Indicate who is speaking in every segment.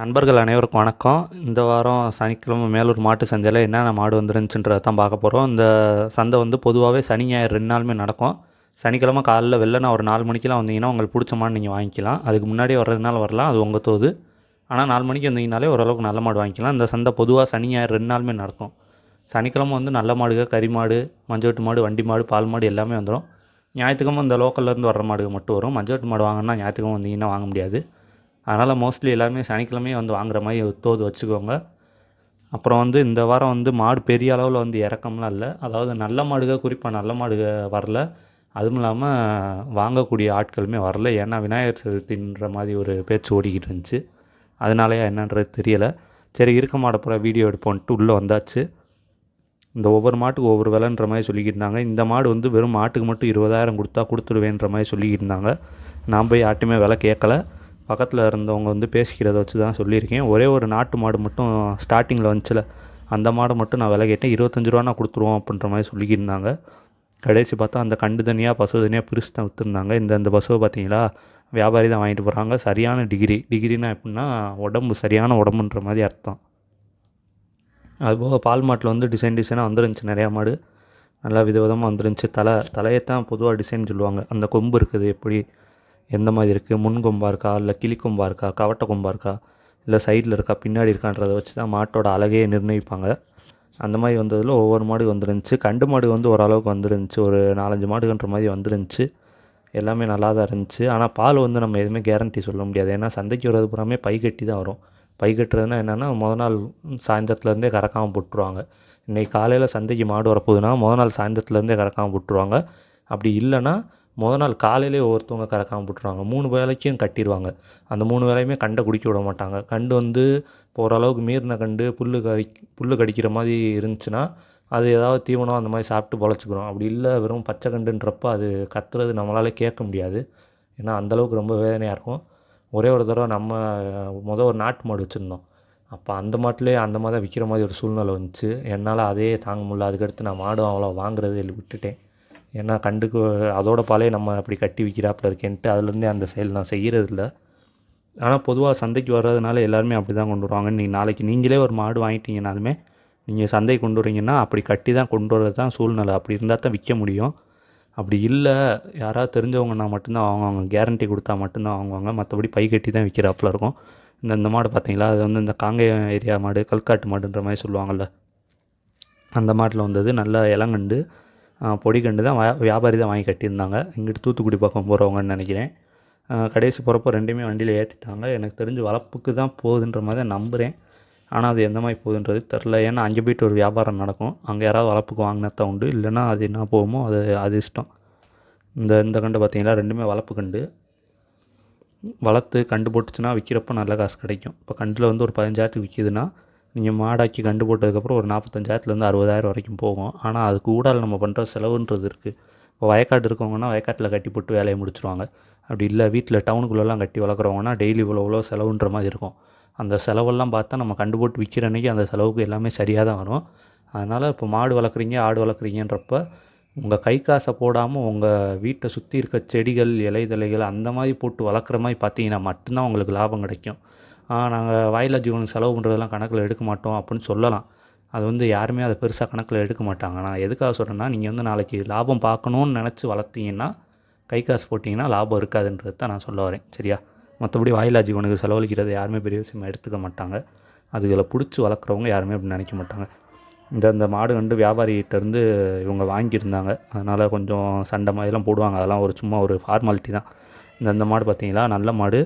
Speaker 1: நண்பர்கள் அனைவருக்கும் வணக்கம். இந்த வாரம் சனிக்கிழமை மேலூர் மாட்டு சந்தையில் என்னென்ன மாடு வந்துருந்துச்சுன்றதை தான் பார்க்க போகிறோம் இந்த சந்தை வந்து பொதுவாகவே சனி ஞாயிறு ரெண்டு நாளுமே நடக்கும். சனிக்கிழமை காலைல வெள்ளனா ஒரு நாலு மணிக்கெலாம் வந்தீங்கன்னா உங்களுக்கு பிடிச்ச மாடு நீங்கள் வாங்கிக்கலாம். அதுக்கு முன்னாடியே வர்றதுனால வரலாம் அது உங்கள் தோது. ஆனால் நாலு மணிக்கு வந்தீங்கனாலே ஓரளவுக்கு நல்ல மாடு வாங்கிக்கலாம். இந்த சந்தை பொதுவாக சனி ஞாயிறு ரெண்டு நாளுமே நடக்கும். சனிக்கிழமை வந்து நல்ல மாடுகள் கறி மாடு மஞ்சவெட்டு மாடு வண்டி மாடு பால் மாடு எல்லாமே வந்துடும் ஞாயிற்றுக்கிழமை இந்த லோக்கல்லேருந்து வர்ற மாடுகள் மட்டும் வரும். மஞ்சவெட்டு மாடு வாங்கினா ஞாயிற்றுக்கிழமை வந்தீங்கன்னா வாங்க முடியாது. அதனால் மோஸ்ட்லி எல்லாருமே சனிக்கிழமையே வந்து வாங்குற மாதிரி தோது வச்சுக்கோங்க. அப்புறம் வந்து இந்த வாரம் வந்து மாடு பெரிய அளவில் வந்து இறக்கம்லாம் இல்லை. அதாவது நல்ல மாடுக குறிப்பாக நல்ல மாடுக வரல. அதுவும் இல்லாமல் வாங்கக்கூடிய ஆட்களுமே வரல. ஏன்னா விநாயகர் சதுர்த்தின்ற மாதிரி ஒரு பேச்சு ஓடிக்கிட்டு இருந்துச்சு. அதனாலயா என்னன்றது தெரியலை. சரி இருக்க மாட பூரா வீடியோ எடுப்போன்ட்டு உள்ளே வந்தாச்சு. இந்த ஒவ்வொரு மாட்டுக்கு ஒவ்வொரு விலைன்ற மாதிரி சொல்லிக்கிட்டு இருந்தாங்க. இந்த மாடு வந்து வெறும் மாட்டுக்கு மட்டும் இருபதாயிரம் கொடுத்தா கொடுத்துடுவேன்ற மாதிரி சொல்லிக்கிட்டு இருந்தாங்க. நான் போய் யார்ட்டுமே விலை கேட்கல. பக்கத்தில் இருந்தவங்க வந்து பேசிக்கிறத வச்சு தான் சொல்லியிருக்கேன். ஒரே ஒரு நாட்டு மாடு மட்டும் ஸ்டார்டிங்கில் வந்துச்சுல அந்த மாடை மட்டும் நான் விலை கேட்டேன். இருபத்தஞ்சு ரூபா நான் கொடுத்துருவோம் அப்படின்ற மாதிரி சொல்லிக்கிருந்தாங்க. கடைசி பார்த்தா அந்த கண்டு தனியாக பசு தனியாக பிரித்து தான் விற்றுருந்தாங்க இந்த அந்த பசுவை பார்த்தீங்களா வியாபாரி தான் வாங்கிட்டு போகிறாங்க சரியான டிகிரி டிகிரினா எப்படின்னா உடம்பு சரியான உடம்புன்ற மாதிரி அர்த்தம். அதுபோக பால் மாட்டில் வந்து டிசைன் டிசைனாக வந்துருந்துச்சு நிறையா மாடு. நல்லா விதவிதமாக வந்துருந்துச்சு. தலை தலையை தான் பொதுவாக டிசைன் சொல்லுவாங்க. அந்த கொம்பு இருக்குது எப்படி எந்த மாதிரி இருக்குது முன் கொம்பாக இருக்கா? இல்லை கிளி கொம்பாக இருக்கா? கவட்டை கொம்பாக இருக்கா? இல்லை சைடில் இருக்கா? பின்னாடி இருக்கான்றதை வச்சு தான் மாட்டோட அழகையே நிர்ணயிப்பாங்க. அந்த மாதிரி வந்ததில் ஒவ்வொரு மாடு வந்துருந்துச்சு. கண்டு மாடு வந்து ஓரளவுக்கு வந்துருந்துச்சு. ஒரு நாலஞ்சு மாடுன்ற மாதிரி வந்துருந்துச்சு. எல்லாமே நல்லா தான் இருந்துச்சு. ஆனால் பால் வந்து நம்ம எதுவுமே கேரண்டி சொல்ல முடியாது. ஏன்னா சந்தைக்கு வர்றது பூராமே பை கட்டி தான் வரும். பை கட்டுறதுனா என்னென்னா முத நாள் சாயந்தரத்துலேருந்தே கறக்காமல் போட்டுருவாங்க. இன்றைக்கி காலையில் சந்தைக்கு மாடு வரப்போகுதுன்னா முத நாள் சாயந்தரத்துலேருந்தே கறக்காமல் போட்டுருவாங்க. அப்படி இல்லைன்னா முத நாள் காலையிலே ஒவ்வொருத்தவங்க கறக்காமல் போட்டுருவாங்க மூணு வேலைக்கும் கட்டிடுவாங்க அந்த மூணு வேலையுமே கண்டை குடிக்க விட மாட்டாங்க. கண்டு வந்து இப்போ ஓரளவுக்கு மீறின கண்டு புல் கடி புல் கடிக்கிற மாதிரி இருந்துச்சுன்னா அது ஏதாவது தீவனம் அந்த மாதிரி சாப்பிட்டு பொழைச்சிக்கிறோம். அப்படி இல்லை வெறும் பச்சை கண்டுன்றப்போ அது கத்துறது நம்மளால் கேட்க முடியாது. ஏன்னா அந்தளவுக்கு ரொம்ப வேதனையாக இருக்கும். ஒரே ஒரு தடவை நம்ம மொதல் ஒரு நாட்டு மாடு வச்சுருந்தோம். அப்போ அந்த மாட்டிலே அந்த மாதிரி தான் விற்கிற மாதிரி ஒரு சூழ்நிலை வந்துச்சு. என்னால் அதே தாங்க முடியல. அதுக்கடுத்து நான் மாடும் அவ்வளோ வாங்குறது விட்டுட்டேன். ஏன்னா கண்டுக்கு அதோட பாலே நம்ம அப்படி கட்டி விற்கிறாப்புல இருக்கேன்ட்டு அதுலேருந்தே அந்த செயல் நான் செய்கிறதில்ல ஆனால் பொதுவாக சந்தைக்கு வர்றதுனால எல்லாருமே அப்படி தான் கொண்டு வருவாங்க நீங்கள் நாளைக்கு நீங்களே ஒரு மாடு வாங்கிட்டீங்கனாலுமே நீங்கள் சந்தை கொண்டு வரீங்கன்னா அப்படி கட்டி தான் கொண்டு வர்றது தான் சூழ்நிலை. அப்படி இருந்தால் தான் விற்க முடியும். அப்படி இல்லை யாராவது தெரிஞ்சவங்கன்னா மட்டும்தான் வாங்குவாங்க. கேரண்டி கொடுத்தா மட்டும்தான் வாங்குவாங்க. மற்றபடி பை கட்டி தான் விற்கிறாப்புல இருக்கும். இந்த இந்த மாடு பார்த்தீங்களா அது வந்து இந்த காங்கேயம் ஏரியா மாடு கல்காட்டு மாடுன்ற மாதிரி சொல்லுவாங்கள்ல அந்த மாட்டில் வந்தது நல்லா இளங்கண்டு. பொடி கண்டு தான் வியாபாரி தான் வாங்கி கட்டியிருந்தாங்க. இங்கிட்டு தூத்துக்குடி பக்கம் போகிறவங்கன்னு நினைக்கிறேன். கடைசி போகிறப்போ ரெண்டுமே வண்டியில் ஏற்றிட்டாங்க எனக்கு தெரிஞ்சு வளர்ப்புக்கு தான் போகுதுன்ற மாதிரி தான் நம்புகிறேன் ஆனால் அது எந்த மாதிரி போகுதுன்றது தெரில ஏன்னா அங்கே போயிட்டு ஒரு வியாபாரம் நடக்கும். அங்கே யாராவது வளர்ப்புக்கு வாங்கினா தான் உண்டு. இல்லைன்னா அது என்ன போகுமோ அது அது இஷ்டம். இந்த இந்த கண்டு பார்த்தீங்கன்னா ரெண்டுமே வளர்ப்பு கண்டு. வளர்த்து கண்டு போட்டுச்சுன்னா விற்கிறப்போ நல்ல காசு கிடைக்கும். இப்போ கண்டில் வந்து ஒரு பதினஞ்சாயிரத்துக்கு விற்கிதுன்னா நீங்கள் மாடாக்கி கண்டு போட்டதுக்கப்புறம் ஒரு நாற்பத்தஞ்சாயிரத்துலேருந்து அறுபதாயிரம் வரைக்கும் போகும். ஆனால் அதுக்கு ஊடால நம்ம பண்ணுற செலவுன்றது இருக்குது இப்போ வயக்காடு இருக்கவங்கன்னா வயக்காட்டில் கட்டி போட்டு வேலையை முடிச்சிருவாங்க. அப்படி இல்லை வீட்டில் டவுனுக்குள்ளெல்லாம் கட்டி வளர்க்குறவங்கன்னா டெய்லி இவ்வளோ இவ்வளோ செலவுன்ற மாதிரி இருக்கும். அந்த செலவெல்லாம் பார்த்தா நம்ம கண்டு போட்டு விற்கிற அன்றைக்கி அந்த செலவுக்கு எல்லாமே சரியாக தான் வரும். அதனால் இப்போ மாடு வளர்க்குறீங்க ஆடு வளர்க்குறீங்கன்றப்ப உங்கள் கை காசை போடாமல் உங்கள் வீட்டை சுற்றி இருக்க செடிகள் இலைதலைகள் அந்த மாதிரி போட்டு வளர்க்குற மாதிரி பார்த்தீங்கன்னா மட்டும்தான் உங்களுக்கு லாபம் கிடைக்கும். நாங்கள் வாயிலா ஜீவனுக்கு செலவு பண்ணுறதெல்லாம் கணக்கில் எடுக்க மாட்டோம் அப்படின்னு சொல்லலாம். அது வந்து யாருமே அதை பெருசாக கணக்கில் எடுக்க மாட்டாங்க. நான் எதுக்காக சொல்கிறேன்னா நீங்கள் வந்து நாளைக்கு லாபம் பார்க்கணுன்னு நினச்சி வளர்த்தீங்கன்னா கை காசு போட்டிங்கன்னா லாபம் இருக்காதுன்றது தான் நான் சொல்ல வரேன். சரியா? மற்றபடி வாயிலா ஜீவனுக்கு செலவழிக்கிறது யாருமே பெரிய விஷயமா எடுத்துக்க மாட்டாங்க. அதுகளை பிடிச்சி வளர்க்குறவங்க யாருமே அப்படி நினைக்க மாட்டாங்க. இந்த இந்த மாடு வந்து வியாபாரிகிட்டேருந்து இவங்க வாங்கியிருந்தாங்க. அதனால் கொஞ்சம் சண்டை மாதிரிலாம் போடுவாங்க. அதெல்லாம் ஒரு சும்மா ஒரு ஃபார்மாலிட்டி தான். இந்த இந்த மாடு பார்த்தீங்களா? நல்ல மாடு.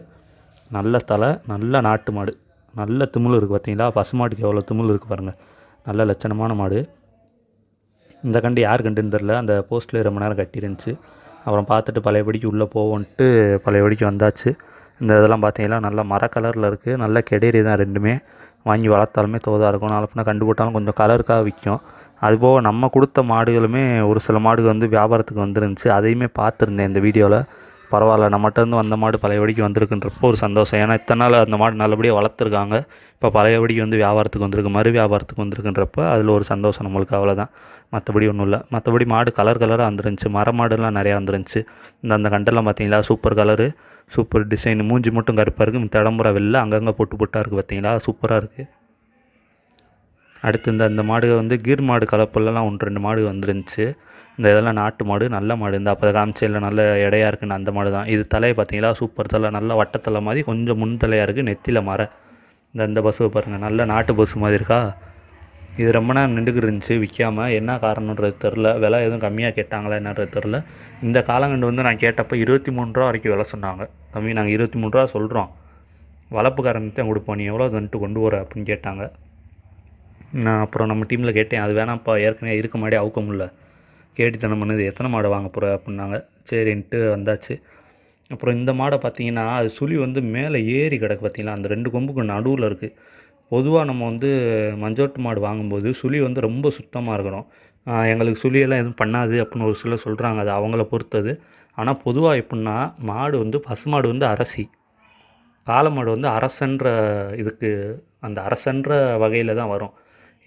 Speaker 1: நல்ல தலை நல்ல நாட்டு மாடு. நல்ல திமிழ் இருக்குது பார்த்தீங்களா பசு மாட்டுக்கு எவ்வளோ திமிழ் இருக்குது பாருங்கள் நல்ல லட்சணமான மாடு. இந்த கண்டு யார் கண்டுன்னு தெரில அந்த போஸ்ட்டில் ரொம்ப நேரம் கட்டியிருந்துச்சு. அப்புறம் பார்த்துட்டு பழையபடிக்கு உள்ளே போவோன்ட்டு பழையபடிக்கு வந்தாச்சு. இந்த இதெல்லாம் பார்த்தீங்கன்னா நல்லா மர கலரில் இருக்குது நல்ல கெடேரி தான் ரெண்டுமே. வாங்கி வளர்த்தாலுமே தோதாக இருக்கும். நாளப்பினா கண்டு போட்டாலும் கொஞ்சம் கலருக்காக விற்கும். அதுபோக நம்ம கொடுத்த மாடுகளுமே ஒரு சில மாடுகள் வந்து வியாபாரத்துக்கு வந்துருந்துச்சு. அதையுமே பார்த்துருந்தேன் இந்த வீடியோவில். பரவாயில்ல நம்மகிட்டருந்து வந்த மாடு பழையபடிக்கு வந்திருக்குன்றப்போ ஒரு சந்தோஷம். ஏன்னா இத்தனை நாள் அந்த மாடு நல்லபடியாக வளர்த்துருக்காங்க. இப்போ பழையபடிக்கு வந்து வியாபாரத்துக்கு வந்திருக்கு மறு வியாபாரத்துக்கு வந்திருக்குன்றப்ப அதில் ஒரு சந்தோஷம் நம்மளுக்கு அவ்வளோதான் மற்றபடி ஒன்றும் இல்லை. மற்றபடி மாடு கலர் கலராக வந்துருந்துச்சு. மர மாடுலாம் நிறையா வந்துருந்துச்சு. இந்த அந்த கண்டெல்லாம் பார்த்தீங்களா? சூப்பர் கலரு சூப்பர் டிசைன் மூஞ்சி மட்டும் கருப்பாக இருக்குது மித்த இடம்புற வெளில அங்கங்கே பொட்டு பொட்டாக இருக்குது பார்த்தீங்களா? சூப்பராக இருக்குது அடுத்து இந்த இந்த மாடு வந்து கீர் மாடு கலப்புலலாம் ஒன்று ரெண்டு மாடு வந்துருந்துச்சு. இந்த இதெல்லாம் நாட்டு மாடு நல்ல மாடு. இந்த அப்போ காமிச்சையில் நல்ல இடையாக இருக்குன்னு அந்த மாடு தான். இது தலையை பார்த்தீங்களா? சூப்பர் தலை நல்ல வட்டத்தலை மாதிரி கொஞ்சம் முன் தலையாக இருக்குது நெத்தியில் மர. இந்த இந்த பஸ்ஸுவை பாருங்கள் நல்ல நாட்டு பஸ்ஸு மாதிரி இருக்கா? இது ரொம்ப நேரம் நின்றுக்கிட்டு இருந்துச்சு விற்காம என்ன காரணன்றது தெரில விலை எதுவும் கம்மியாக கேட்டாங்களா என்னன்றது தெரில இந்த காலங்கண்டு வந்து நான் கேட்டப்போ இருபத்தி மூணு ரூபா வரைக்கும் விலை சொன்னாங்க. கம்மி நாங்கள் இருபத்தி மூணு ரூபா சொல்கிறோம் வளர்ப்புக்காரனுக்கு கொடுப்போம் நீ எவ்வளோ தந்துட்டு கொண்டு வர அப்படின்னு கேட்டாங்க. நான் அப்புறம் நம்ம டீமில் கேட்டேன் அது வேணாம்ப்பா ஏற்கனவே இருக்க மாதிரி அவுக்க முடியல. கேட்டுத்தனம் பண்ணுது எத்தனை மாடை வாங்க போகிற அப்படின்னாங்க. சரின்ட்டு வந்தாச்சு. அப்புறம் இந்த மாடை பார்த்தீங்கன்னா அது சுழி வந்து மேலே ஏறி கிடக்கு பார்த்தீங்களா? அந்த ரெண்டு கொம்புக்கு நடுவில் இருக்குது பொதுவாக நம்ம வந்து மஞ்சோட்டு மாடு வாங்கும்போது சுழி வந்து ரொம்ப சுத்தமாக இருக்கணும். எங்களுக்கு சுழியெல்லாம் எதுவும் பண்ணாது அப்படின்னு ஒரு சிலர் சொல்கிறாங்க அது அவங்கள பொறுத்தது. ஆனால் பொதுவாக எப்படின்னா மாடு வந்து பசுமாடு வந்து அரசி. காளமாடு வந்து அரசன்ற இதுக்கு அந்த அரசன்ற வகையில் தான் வரும்.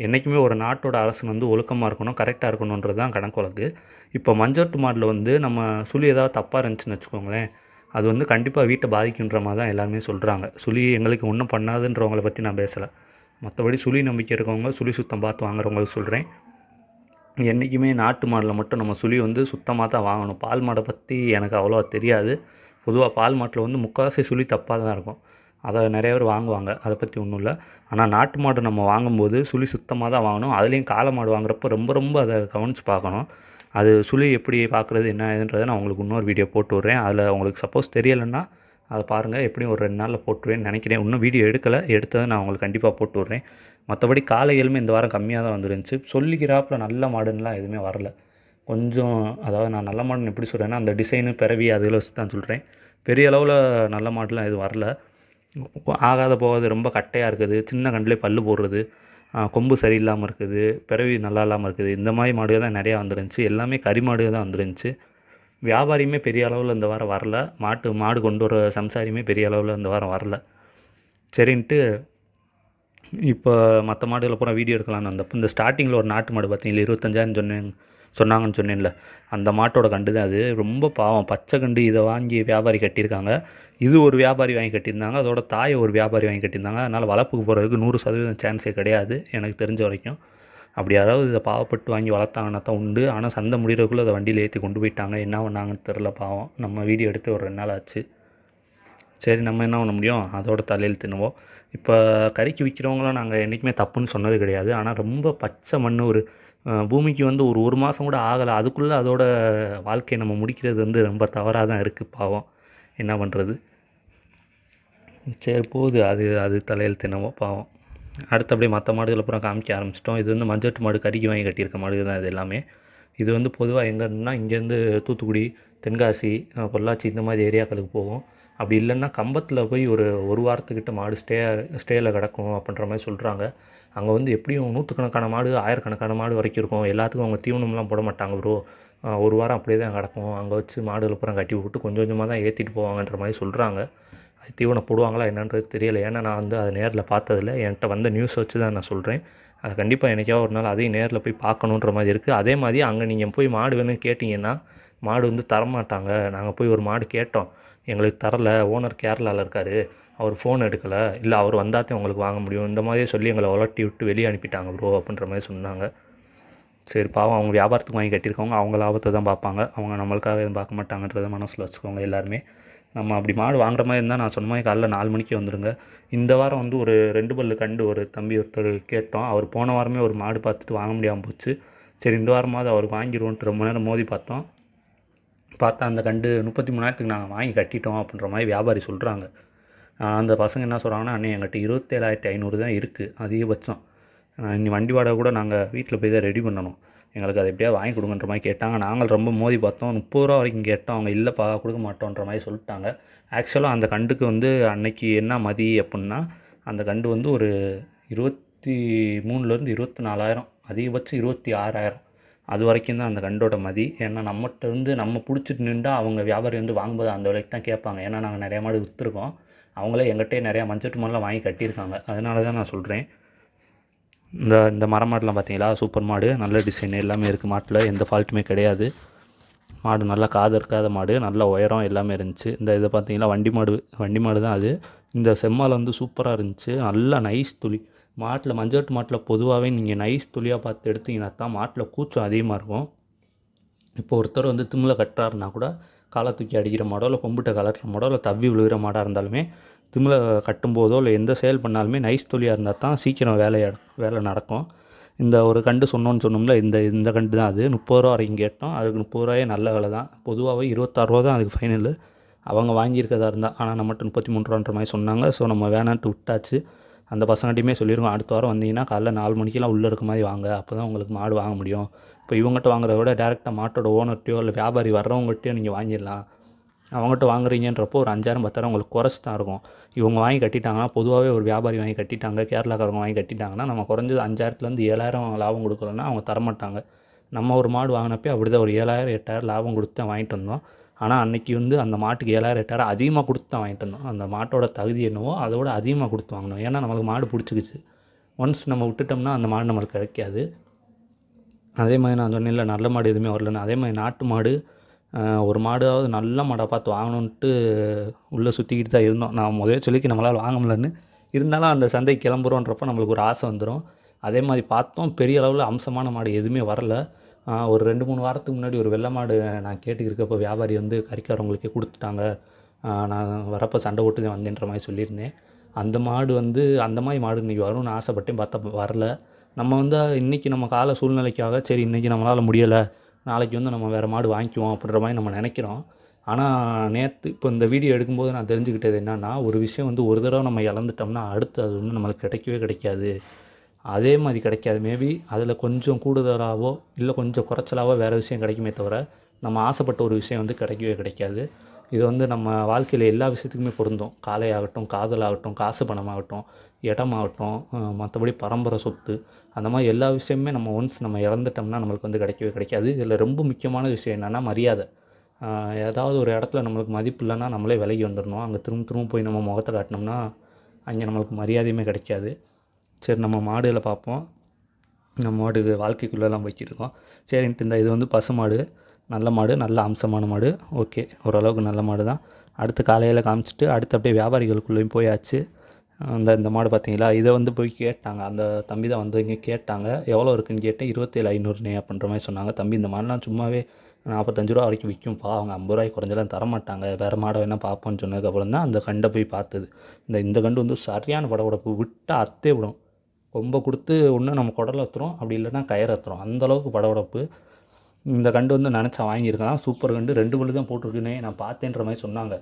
Speaker 1: என்றைக்குமே ஒரு நாட்டோட அரசன் வந்து ஒழுக்கமாக இருக்கணும் கரெக்டாக இருக்கணுன்றது தான் கணக்கு வழக்கு. இப்போ மஞ்சோட்டு மாடில் வந்து நம்ம சுழி ஏதாவது தப்பாக இருந்துச்சுன்னு வச்சுக்கோங்களேன் அது வந்து கண்டிப்பாக வீட்டை பாதிக்குன்ற மாதிரி தான் எல்லாருமே சொல்கிறாங்க சுழி எங்களுக்கு ஒன்றும் பண்ணாதுன்றவங்கள பற்றி நான் பேசலை. மற்றபடி சுழி நம்பிக்கை இருக்கவங்க சுழி சுத்தம் பார்த்து வாங்குறவங்களுக்கு சொல்கிறேன் என்றைக்குமே நாட்டு மாடில் மட்டும் நம்ம சுழி வந்து சுத்தமாக தான் வாங்கணும். பால் மாடை பற்றி எனக்கு அவ்வளோவா தெரியாது. பொதுவாக பால் மாட்டில் வந்து முக்கால்வாசி சுழி தப்பாக தான் இருக்கும். அதை நிறைய பேர் வாங்குவாங்க. அதை பற்றி ஒன்றும் இல்லை. ஆனால் நாட்டு மாடு நம்ம வாங்கும்போது சுழி சுத்தமாக தான் வாங்கணும். அதுலேயும் காளை மாடு வாங்குறப்ப ரொம்ப ரொம்ப அதை கவனித்து பார்க்கணும். அது சுழி எப்படி பார்க்குறது என்ன ஏதுன்றதை நான் உங்களுக்கு இன்னொரு வீடியோ போட்டு விட்றேன். அதில் உங்களுக்கு சப்போஸ் தெரியலைன்னா அதை பாருங்கள் எப்படியும் ஒரு ரெண்டு நாளில் போட்டுருவேன்னு நினைக்கிறேன். இன்னும் வீடியோ எடுக்கலை. எடுத்ததை நான் உங்களுக்கு கண்டிப்பாக போட்டு விட்றேன். மற்றபடி காலையிலுமே இந்த வாரம் கம்மியாக தான் வந்துருந்துச்சு. சொல்லிக்கிறாப்பில் நல்ல மாடுன்னெலாம் எதுவுமே வரல. கொஞ்சம் அதாவது நான் நல்ல மாடுன்னு எப்படி சொல்கிறேன்னா அந்த டிசைனு பிறவி அதில் வச்சு தான் சொல்கிறேன் பெரிய அளவில் நல்ல மாடுலாம் எதுவும் வரல. ஆகாத போகாது ரொம்ப கட்டையாக இருக்குது. சின்ன கண்டுலேயே பல் போடுறது கொம்பு சரியில்லாமல் இருக்குது பிறவி நல்லா இல்லாமல் இருக்குது. இந்த மாதிரி மாடுகள் தான் நிறையா வந்துருந்துச்சு. எல்லாமே கறி மாடுகள் தான் வந்துருந்துச்சு. வியாபாரியுமே பெரிய அளவில் இந்த வாரம் வரல. மாட்டு மாடு கொண்டு வர சம்சாரியுமே பெரிய அளவில் இந்த வாரம் வரல. சரின்ட்டு இப்போ மற்ற மாடுகளை பூரா வீடியோ எடுக்கலாம்னு வந்தப்போ இந்த ஸ்டார்டிங்கில் ஒரு நாட்டு மாடு பார்த்தீங்களா? இருபத்தஞ்சாயிரம் சொன்னேன். சொன்னாங்கன்னு சொன்னேன்ல. அந்த மாட்டோட கண்டு தான் அது. ரொம்ப பாவம். பச்சை கண்டு இதை வாங்கி வியாபாரி கட்டியிருக்காங்க. இது ஒரு வியாபாரி வாங்கி கட்டியிருந்தாங்க. அதோட தாயை ஒரு வியாபாரி வாங்கி கட்டியிருந்தாங்க. அதனால் வளர்ப்புக்கு போகிறதுக்கு நூறு சதவீதம் சான்ஸே கிடையாது எனக்கு தெரிஞ்ச வரைக்கும். அப்படி யாராவது இதை பாவப்பட்டு வாங்கி வளர்த்தாங்கன்னா தான் உண்டு. ஆனால் சந்தை முடிகிறதுக்குள்ளே அதை வண்டியில் ஏற்றி கொண்டு போயிட்டாங்க. என்ன பண்ணாங்கன்னு தெரில பாவம். நம்ம வீடியோ எடுத்து ஒரு ரெண்டு நாள் ஆச்சு. சரி நம்ம என்ன பண்ண முடியும்? அதோட தலையில் தின்னுவோம். இப்போ கறிக்கு விற்கிறவங்களாம் நாங்கள் என்றைக்குமே தப்புன்னு சொன்னது கிடையாது. ஆனால் ரொம்ப பச்சை மண் ஒரு பூமிக்கு வந்து ஒரு ஒரு மாதம் கூட ஆகலை. அதுக்குள்ளே அதோட வாழ்க்கையை நம்ம முடிக்கிறது வந்து ரொம்ப தவறாக தான் இருக்குது பாவம். என்ன பண்ணுறது சரி போகுது. அது அது தலையில் தினமோ பாவம். அடுத்து அப்படியே மற்ற மாடுகளை அப்புறம் காமிக்க ஆரம்பிச்சிட்டோம். இது வந்து மஞ்சட்டு மாடு கறிக்கு வாங்கி கட்டியிருக்க மாடு தான் இது எல்லாமே. இது வந்து பொதுவாக எங்கன்னா இங்கேருந்து தூத்துக்குடி தென்காசி பொள்ளாச்சி இந்த மாதிரி ஏரியாக்களுக்கு போகும் அப்படி இல்லைன்னா கம்பத்தில் போய் ஒரு ஒரு வாரத்துக்கிட்ட மாடு ஸ்டே ஸ்டேயில் கிடக்கும் அப்படின்ற மாதிரி சொல்கிறாங்க அங்கே வந்து எப்படியும் நூற்றுக்கணக்கான மாடு ஆயிரக்கணக்கான மாடு வரைக்கும் இருக்கும். எல்லாத்துக்கும் அவங்க தீவனம்லாம் போட மாட்டாங்க ப்ரோ ஒரு வாரம் அப்படியே தான் கிடக்கும். அங்கே வச்சு மாடுகள் பூரா கட்டி விட்டு கொஞ்சம் கொஞ்சமாக தான் ஏற்றிட்டு போவாங்கன்ற மாதிரி சொல்கிறாங்க அது தீவனம் போடுவாங்களா என்னன்றது தெரியலை. ஏன்னா நான் வந்து அதை நேரில் பார்த்ததில்ல. என்கிட்ட வந்த நியூஸ் வச்சு தான் நான் சொல்கிறேன் அது கண்டிப்பாக எனக்காக ஒரு நாள் அதையும் நேரில் போய் பார்க்கணுன்ற மாதிரி இருக்குது அதே மாதிரி அங்கே நீங்கள் போய் மாடு வேணும்னு கேட்டிங்கன்னா மாடு வந்து தரமாட்டாங்க. நாங்கள் போய் ஒரு மாடு கேட்டோம். எங்களுக்கு தரல. ஓனர் கேரளாவில் இருக்கார். அவர் ஃபோன் எடுக்கலை. இல்லை அவர் வந்தால் உங்களுக்கு வாங்க முடியும். இந்த மாதிரியே சொல்லி எங்களை உலட்டி விட்டு வெளியே அனுப்பிட்டாங்க ப்ரோ அப்படின்ற மாதிரி சொன்னாங்க. சரி பாவம் அவங்க வியாபாரத்துக்கு வாங்கி கட்டியிருக்கவங்க அவங்க லாபத்தை தான் பார்ப்பாங்க. அவங்க நம்மளுக்காக எதுவும் பார்க்க மாட்டாங்கன்றதை மனசில் வச்சுக்கோங்க எல்லாருமே. நம்ம அப்படி மாடு வாங்குற மாதிரி இருந்தால் நான் சொன்ன மாதிரி காலைல நாலு மணிக்கு வந்துடுங்க இந்த வாரம் வந்து ஒரு ரெண்டு பல்லு கண்டு ஒரு தம்பி ஒருத்தர் கேட்டோம். அவர் போன வாரமே ஒரு மாடு பார்த்துட்டு வாங்க முடியாமல் போச்சு. சரி இந்த வாரமாவது அவர் வாங்கிடுவோன்ட்டு ரொம்ப நேரம் மோதி பார்த்தோம். பார்த்தா அந்த கண்டு முப்பத்தி மூணாயிரத்துக்கு நாங்கள் வாங்கி கட்டிட்டோம் அப்படின்ற மாதிரி வியாபாரி சொல்கிறாங்க அந்த பசங்க என்ன சொல்கிறாங்கன்னா அண்ணே எங்கிட்ட இருபத்தேழாயிரத்தி ஐநூறு தான் இருக்குது அதிகபட்சம். இனி வண்டி வாடகை கூட நாங்கள் வீட்டில் போய் தான் ரெடி பண்ணணும். எங்களுக்கு அதை எப்படியா வாங்கி கொடுங்கன்ற மாதிரி கேட்டாங்க. நாங்கள் ரொம்ப மோதி பார்த்தோம். முப்பது ரூபா வரைக்கும் கேட்டோம். அவங்க இல்லைப்பா கொடுக்க மாட்டோன்ற மாதிரி சொல்லிட்டாங்க. ஆக்சுவலாக அந்த கண்டுக்கு வந்து அன்னைக்கு என்ன மதி அப்புடின்னா அந்த கண்டு வந்து ஒரு இருபத்தி மூணுலேருந்து இருபத்தி நாலாயிரம். அதிகபட்சம் இருபத்தி ஆறாயிரம். அது வரைக்கும் தான் அந்த கண்டோட மதி. ஏன்னா நம்மகிட்ட இருந்து நம்ம பிடிச்சிட்டு நின்றா அவங்க வியாபாரி வந்து வாங்கும்போது அந்த விலைக்கு தான் கேட்பாங்க. ஏன்னா நாங்கள் நிறையா மாடு விற்றுருக்கோம் அவங்களே எங்கிட்டே நிறையா மஞ்சட்டு மரம்லாம் வாங்கி கட்டியிருக்காங்க. அதனால தான் நான் சொல்கிறேன் இந்த இந்த மரமாடெலாம் மாடெலாம் பார்த்தீங்களா? சூப்பர் மாடு நல்ல டிசைன் எல்லாமே இருக்குது மாட்டில். எந்த ஃபால்ட்டுமே கிடையாது. மாடு நல்லா காது இருக்காத மாடு நல்ல உயரம் எல்லாமே இருந்துச்சு. இந்த இதை பார்த்தீங்கன்னா வண்டி மாடு வண்டி மாடு தான் அது. இந்த செம்மால் வந்து சூப்பராக இருந்துச்சு. நல்லா நைஸ் துளி. மாட்டில் மஞ்சட்டு மாட்டில் பொதுவாகவே நீங்கள் நைஸ் துளியாக பார்த்து எடுத்தீங்கன்னா தான் மாட்டில் கூச்சம் அதிகமாக இருக்கும். இப்போ ஒருத்தர் வந்து திமில கட்டுறாருனா கூட காலை தூக்கி அடிக்கிற மாடோ இல்லை கொம்பிட்ட கலட்டுற மாடோ இல்லை தவ்வி விழுகிற மாடாக இருந்தாலுமே திமிழை கட்டும்போதோ இல்லை எந்த செயல் பண்ணாலுமே நைஸ் தொழிலாக இருந்தால் தான் சீக்கிரம் வேலை வேலை நடக்கும். இந்த ஒரு கண்டு சொன்னோன்னு சொன்னோம்ல இந்த இந்த கண்டு தான் அது. முப்பது ரூபா வரைக்கும் கேட்டோம். அதுக்கு முப்பது ரூபாயே நல்ல விலை தான். பொதுவாகவே இருபத்தாறுவா தான் அதுக்கு ஃபைனலு அவங்க வாங்கியிருக்கதா இருந்தால் ஆனால் நம்மகிட்ட முப்பத்தி மூணு ரூபான்ற மாதிரி சொன்னாங்க. ஸோ நம்ம வேணான்ட்டு விட்டாச்சு. அந்த பசங்கள்ட்டையுமே சொல்லியிருக்கோம் அடுத்த வாரம் வந்தீங்கன்னா காலைல நாலு மணிக்கெல்லாம் உள்ளே இருக்க மாதிரி வாங்க. அப்போ தான் உங்களுக்கு மாடு வாங்க முடியும். இப்போ இவங்ககிட்ட வாங்குறத விட டேரெக்டாக மாட்டோட ஓனர்கிட்டயோ இல்லை வியாபாரி வர்றவங்ககிட்டயோ நீங்கள் வாங்கிடலாம். அவங்ககிட்ட வாங்குறீங்கன்றப்போ ஒரு அஞ்சாயிரம் பத்தாயிரம் உங்களுக்கு குறைச்சி தான் இருக்கும். இவங்க வாங்கி கட்டிட்டாங்கன்னா பொதுவாகவே ஒரு வியாபாரி வாங்கி கட்டிட்டாங்க கேரளாக்காரங்க வாங்கி கட்டிட்டாங்கன்னா நம்ம குறைஞ்சது அஞ்சாயிரத்துலேருந்து ஏழாயிரம் லாபம் கொடுக்கலன்னா அவங்க தரமாட்டாங்க. நம்ம ஒரு மாடு வாங்கினப்பே அப்படி தான் ஒரு ஏழாயிரம் எட்டாயிரம் லாபம் கொடுத்து தான் வாங்கிட்டு வந்தோம். ஆனால் அன்றைக்கி வந்து அந்த மாட்டுக்கு ஏழாயிரம் எட்டாயிரம் அதிகமாக கொடுத்து தான் வாங்கிட்டு வந்தோம். அந்த மாட்டோட தகுதி என்னவோ அதோட அதிகமாக கொடுத்து வாங்கினோம். ஏன்னா நம்மளுக்கு மாடு பிடிச்சிக்கிச்சு. ஒன்ஸ் நம்ம விட்டுட்டோம்னா அந்த மாடு நம்மளுக்கு கிடைக்காது. அதே மாதிரி நான் சொன்னேன்ல நல்ல மாடு எதுவுமே வரலன்னு அதே மாதிரி நாட்டு மாடு ஒரு மாடாவது நல்ல மாடாக பார்த்து வாங்கணுன்ட்டு உள்ளே சுற்றிக்கிட்டு தான் இருந்தோம். நான் முதல்ல சொல்லிக்கு நம்மளால் வாங்க முடியலன்னு. இருந்தாலும் அந்த சந்தைக்கு கிளம்புறோன்றப்ப நம்மளுக்கு ஒரு ஆசை வந்துடும் அதே மாதிரி பார்த்தோம் பெரிய அளவில் அம்சமான மாடு எதுவுமே வரல. ஒரு ரெண்டு மூணு வாரத்துக்கு முன்னாடி ஒரு வெள்ளை மாடு நான் கேட்டுக்கிருக்கப்போ வியாபாரி வந்து கறிக்காரவங்களுக்கே கொடுத்துட்டாங்க. நான் வரப்போ சண்டை ஓட்டுதான் வந்தேன்ற மாதிரி சொல்லியிருந்தேன். அந்த மாடு வந்து அந்த மாதிரி மாடு இன்றைக்கி வரும்னு ஆசைப்பட்டேன் பார்த்தா வரல. நம்ம வந்து இன்றைக்கி நம்ம கால சூழ்நிலைக்காக சரி இன்றைக்கி நம்மளால் முடியலை நாளைக்கு வந்து நம்ம வேறு மாடு வாங்கிக்குவோம் அப்படின்ற மாதிரி நம்ம நினைக்கிறோம். ஆனால் நேற்று இப்போ இந்த வீடியோ எடுக்கும்போது நான் தெரிஞ்சுக்கிட்டது என்னென்னா ஒரு விஷயம் வந்து ஒரு தடவை நம்ம இழந்துட்டோம்னா அடுத்து அது வந்து நம்மளுக்கு கிடைக்கவே கிடைக்காது. அதே மாதிரி கிடைக்காது. மேபி அதில் கொஞ்சம் கூடுதலாகவோ இல்லை கொஞ்சம் குறைச்சலாவோ வேறு விஷயம் கிடைக்குமே தவிர நம்ம ஆசைப்பட்ட ஒரு விஷயம் வந்து கிடைக்கவே கிடைக்காது. இது வந்து நம்ம வாழ்க்கையில் எல்லா விஷயத்துக்குமே பொருந்தும். காலையாகட்டும் காதலாகட்டும் காசு பணமாகட்டும் இடமாகட்டும் மற்றபடி பரம்பரை சொத்து அந்த மாதிரி எல்லா விஷயமுமே நம்ம ஒன்ஸ் நம்ம இறந்துட்டோம்னா நம்மளுக்கு வந்து கிடைக்கவே கிடைக்காது. இதில் ரொம்ப முக்கியமான விஷயம் என்னென்னா மரியாதை. ஏதாவது ஒரு இடத்துல நம்மளுக்கு மதிப்பு இல்லைன்னா நம்மளே விலகி வந்துடணும். அங்கே திரும்ப திரும்ப போய் நம்ம முகத்தை காட்டினோம்னா அங்கே நம்மளுக்கு மரியாதையுமே கிடைக்காது. சரி நம்ம மாடுகளை பார்ப்போம். நம்ம மாடு வாழ்க்கைக்குள்ளெல்லாம் போய்க்கிருக்கோம் சரின்ட்டு இந்த இது வந்து பசு மாடு. நல்ல மாடு நல்ல அம்சமான மாடு. ஓகே ஓரளவுக்கு நல்ல மாடு தான் அடுத்து காலையில் காமிச்சிட்டு அடுத்து அப்படியே வியாபாரிகளுக்குள்ளேயும் போயாச்சு. அந்த இந்த மாடு பார்த்தீங்களா? இதை வந்து போய் கேட்டாங்க. அந்த தம்பி தான் வந்து இங்கே கேட்டாங்க. எவ்வளோ இருக்குன்னு கேட்டேன். இருபத்தேழு ஐநூறுனே அப்படின்ற மாதிரி சொன்னாங்க. தம்பி இந்த மாடுலாம் சும்மாவே நாற்பத்தஞ்சு ரூபா வரைக்கும் விற்கும்ப்பா. அவங்க ஐம்பது ரூபாய்க்கு குறைஞ்செல்லாம் தரமாட்டாங்க. வேறு மாடை வேணால் பார்ப்போம்னு சொன்னதுக்கப்புறம் தான் அந்த கண்டை போய் பார்த்தது. இந்த இந்த கண்டு வந்து சரியான படபடப்பு விட்டால் அத்தே விடும். கொம்பை கொடுத்து ஒன்று நம்ம குடல் அத்துறோம் அப்படி இல்லைன்னா கயிறு அத்துறோம். அந்தளவுக்கு படபடப்பு இந்த கண்டு வந்து நினச்சா வாங்கியிருக்கலாம். சூப்பர் கண்டு ரெண்டு மணி தான் போட்டிருக்குன்னே நான் பார்த்தேன்ற மாதிரி சொன்னாங்க.